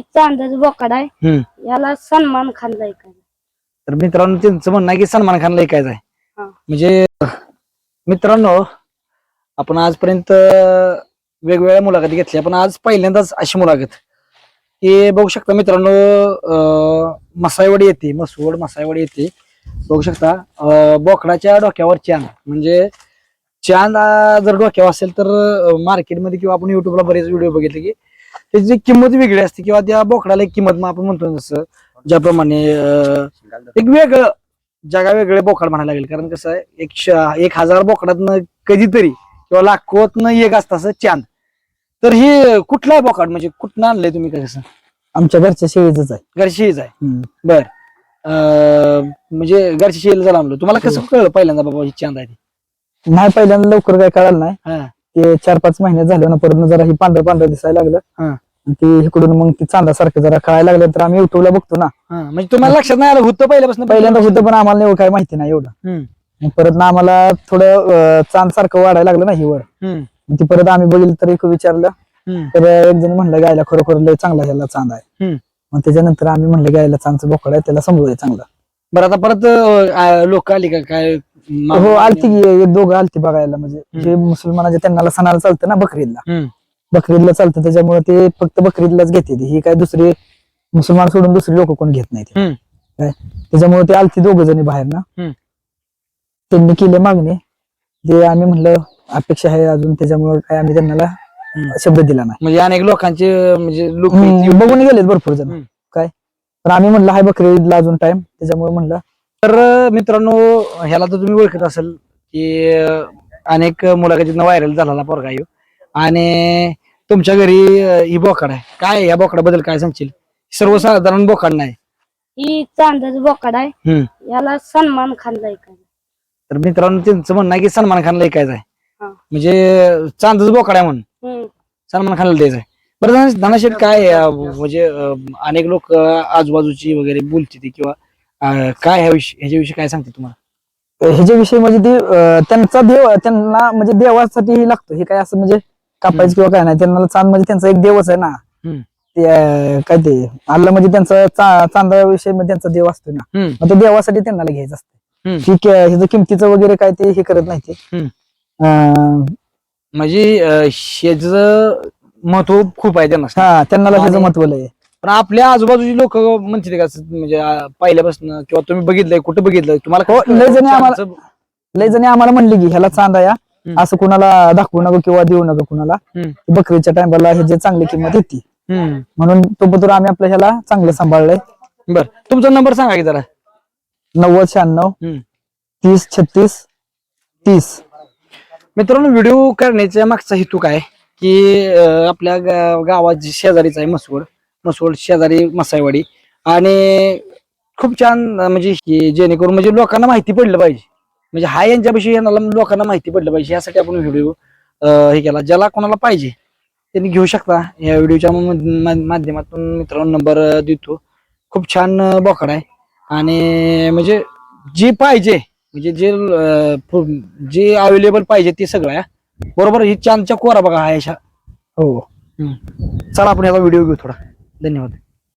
ही चांदाच बोकड आहे. हम्म. याला सलमान खानला ऐकायला तर मित्रांनो त्यांचं म्हणणं आहे की सलमान खानला ऐकायचं आहे. हा. म्हणजे मित्रांनो आपण आजपर्यंत वेगवेगळ्या मुलाखती घेतल्या पण आज पहिल्यांदाच अशी मुलाखत. हे बघू शकता मित्रांनो अं, मसाईवाडी येते मसवड मसाईवाडी येते. बघू शकता अं, बोकडाच्या डोक्यावर चांद. म्हणजे चांद अं, जर डोक्यावर असेल तर मार्केटमध्ये किंवा आपण युट्यूबला बरेच व्हिडिओ बघितले की त्याची किंमत वेगळी असते किंवा त्या बोकडाला एक किंमत मग आपण म्हणतो जसं ज्याप्रमाणे अं, एक वेगळं जगा वेगळे बोकड म्हणायला लागेल. कारण कसं आहे एक श- एक हजार बोकडातनं कधीतरी किंवा लाखोतनं एक असतं असं चांद. तर हे कुठला आहे बोकड? म्हणजे कुठनं आणलंय तुम्ही कसं? आमच्या घरच्या शेळीच आहे. घरचीच आहे. हम्म. बर. अं, म्हणजे घरची शेल झाला म्हणलं तुम्हाला कसं कळलं पहिल्यांदा बाबा ही चांद आहे ती? नाही पहिल्यांदा लवकर काय कळालं नाही. हा. ते चार पाच महिने झाले ना परत जरा ही पांढरं पांढरं दिसायला लागलं. हा. आणि ते इकडून मग ती चांदासारखं जरा कळायला लागलं तर आम्ही युट्यूबला बघतो ना. हा म्हणजे तुम्हाला लक्षात नाही आलं होतं पहिल्यापासून? पहिल्यांदा होतं पण आम्हाला एवढं काय माहिती नाही एवढं. हम्म, मग परत ना आम्हाला थोडं अं, चांद सारखं वाढायला लागलं ना ही वर. हम्म, मग ती परत आम्ही बघितलं तर एक विचारलं हम्म, तर एक जण म्हणलं गायला खरोखर लय चांगला ह्याला चांद आहे. हम्म. मग त्याच्यानंतर आम्ही म्हणलं गायला चांदचं बोकड आहे त्याला समजूया चांगलं. बरं आता परत लोक आली का? काय हो आलती की एक दोघं आलती बघायला. म्हणजे जे मुसलमानाच्या त्यांना सणाला चालतं ना बकरीदला. बकरीदला चालतं त्याच्यामुळे ते फक्त बकरीदलाच घेते. ही काय दुसरी मुसलमान सोडून दुसरी लोक कोण घेत नाही. काय? त्याच्यामुळे ते आलती दोघ जणी बाहेर ना. त्यांनी केले मागणी. ते आम्ही म्हणलं अपेक्षा आहे अजून त्याच्यामुळे काय आम्ही त्यांना. शब्द दिला नाही. म्हणजे अनेक लोकांचे म्हणजे बघून गेलेत भरपूर जण. काय? पण आम्ही म्हणलं हाय बकरी ईदला अजून टाइम त्याच्यामुळे म्हणलं तर मित्रांनो ह्याला तर तुम्ही ओळखत असाल की अनेक मुलाखतींना व्हायरल झालेला पोरगा येऊ आणि तुमच्या घरी अं, ही बोकड आहे. काय या बोकडाबद्दल काय सांगशील? सर्वसाधारण बोकड नाही. ही चांदाच बोकड आहे. हम्म. याला सलमान खानला ऐकायला. तर मित्रांनो त्यांचं म्हणणं आहे की सलमान खानला ऐकायचं आहे. हा. म्हणजे चांदच बोकड आहे म्हणून. सलमान खानला द्यायचं आहे. बरं धना- धनाशेठ काय अं, म्हणजे अं, अनेक लोक आजूबाजूची वगैरे बोलते ते किंवा अं, काय ह्या विषयी ह्याच्याविषयी काय सांगते तुम्हाला ह्याच्याविषयी म्हणजे ते अं, त्यांचा देव त्यांना म्हणजे देवासाठी हे लागतो हे काय असं म्हणजे कापायचं किंवा काय नाही त्यांना चांद म्हणजे त्यांचा एक देवच आहे ना हम्म. ते अं, काय ते अल्ला म्हणजे त्यांचा चा- चांदाविषयी म्हणजे त्यांचा देव असतो ना हम्म, मग ते देवासाठी त्यांना घ्यायचं असतं हम्म. ठीक आहे ह्याचं किमतीचं वगैरे काय ते हे करत नाही ते हम्म. अं, म्हणजे ह्याच महत्त्व खूप आहे त्यांना हा त्यांना ह्याचं आणि- महत्त्व लय आहे. पण आपल्या आजूबाजूची लोक म्हणते का असं म्हणजे अं, पहिल्यापासून किंवा तुम्ही बघितलंय कुठं बघितलंय? तुम्हाला हो, लय जणी आम्हाला- लय जणी आम्हाला म्हणली की ह्याला चांदा या. असं कुणाला दाखवू नका किंवा देऊ नका कुणाला. बकरीच्या टायमाला ह्याची चांगली किंमत येते हम्म. म्हणून तो पत्र आम्ही आपल्या ह्याला चांगलं सांभाळलंय. बर. तुमचा नंबर सांगा की जरा. नव्वद शहाण्णव हम्म. तीस छत्तीस तीस. मित्रांनो व्हिडिओ करण्याच्या मागचा हेतू काय? की अं, आपल्या गा- गावात जी शेजारीच आहे मसवड मसवड शेजारी मसाईवाडी. आणि खूप छान म्हणजे जेणेकरून म्हणजे लोकांना माहिती पडलं पाहिजे. म्हणजे हा यांच्याविषयी यांना लोकांना माहिती पडलं पाहिजे. यासाठी आपण व्हिडिओ हे केला ज्याला कोणाला पाहिजे त्यांनी घेऊ शकता. या व्हिडिओच्या माध्यमातून मित्रांनो नंबर देतो. खूप छान बोकड आहे. आणि म्हणजे जे पाहिजे म्हणजे जे जे अवेलेबल पाहिजे ते सगळं आहे. बरोबर? ही चांदच्या कोरा बघा हा याच्या. हो. चला आपण याचा व्हिडिओ घेऊ थोडा. धन्यवाद.